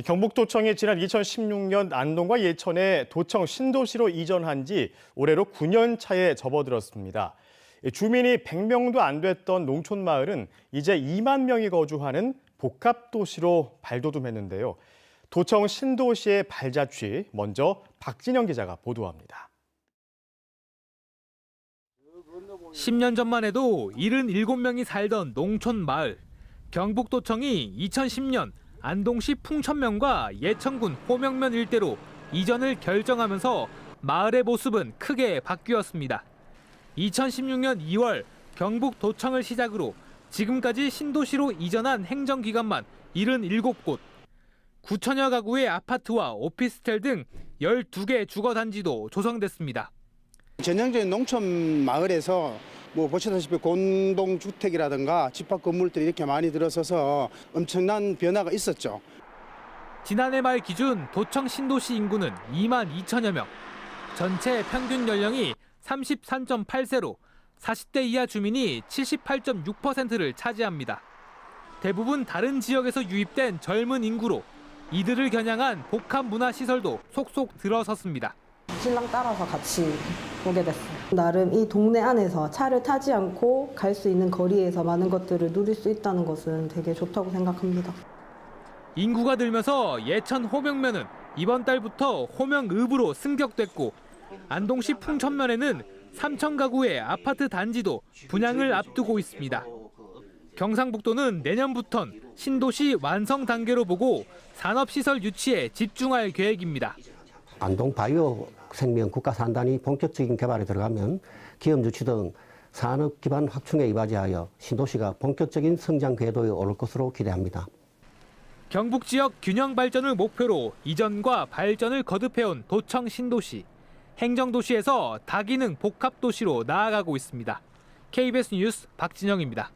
경북도청이 지난 2016년 안동과 예천에 도청 신도시로 이전한 지 올해로 9년 차에 접어들었습니다. 주민이 100명도 안 됐던 농촌 마을은 이제 2만 명이 거주하는 복합도시로 발돋움했는데요. 도청 신도시의 발자취 먼저 박진영 기자가 보도합니다. 10년 전만 해도 77명이 살던 농촌 마을. 경북도청이 2010년 안동시 풍천면과 예천군 호명면 일대로 이전을 결정하면서 마을의 모습은 크게 바뀌었습니다. 2016년 2월 경북 도청을 시작으로 지금까지 신도시로 이전한 행정기관만 77곳, 9천여 가구의 아파트와 오피스텔 등 12개 주거단지도 조성됐습니다. 전형적인 농촌 마을에서 뭐 보시다시피 공동주택이라든가 집합 건물들이 이렇게 많이 들어서서 엄청난 변화가 있었죠. 지난해 말 기준 도청 신도시 인구는 2만 2천여 명. 전체 평균 연령이 33.8세로 40대 이하 주민이 78.6%를 차지합니다. 대부분 다른 지역에서 유입된 젊은 인구로 이들을 겨냥한 복합 문화 시설도 속속 들어섰습니다. 신랑 따라서 같이 오게 됐어요. 나름 이 동네 안에서 차를 타지 않고 갈 수 있는 거리에서 많은 것들을 누릴 수 있다는 것은 되게 좋다고 생각합니다. 인구가 늘면서 예천 호명면은 이번 달부터 호명읍으로 승격됐고 안동시 풍천면에는 3천 가구의 아파트 단지도 분양을 앞두고 있습니다. 경상북도는 내년부턴 신도시 완성 단계로 보고 산업시설 유치에 집중할 계획입니다. 안동 바이오 생명 국가 산단이 본격적인 개발에 들어가면 기업 유치 등 산업 기반 확충에 이바지하여 신도시가 본격적인 성장 궤도에 오를 것으로 기대합니다. 경북 지역 균형 발전을 목표로 이전과 발전을 거듭해온 도청 신도시. 행정도시에서 다기능 복합도시로 나아가고 있습니다. KBS 뉴스 박진영입니다.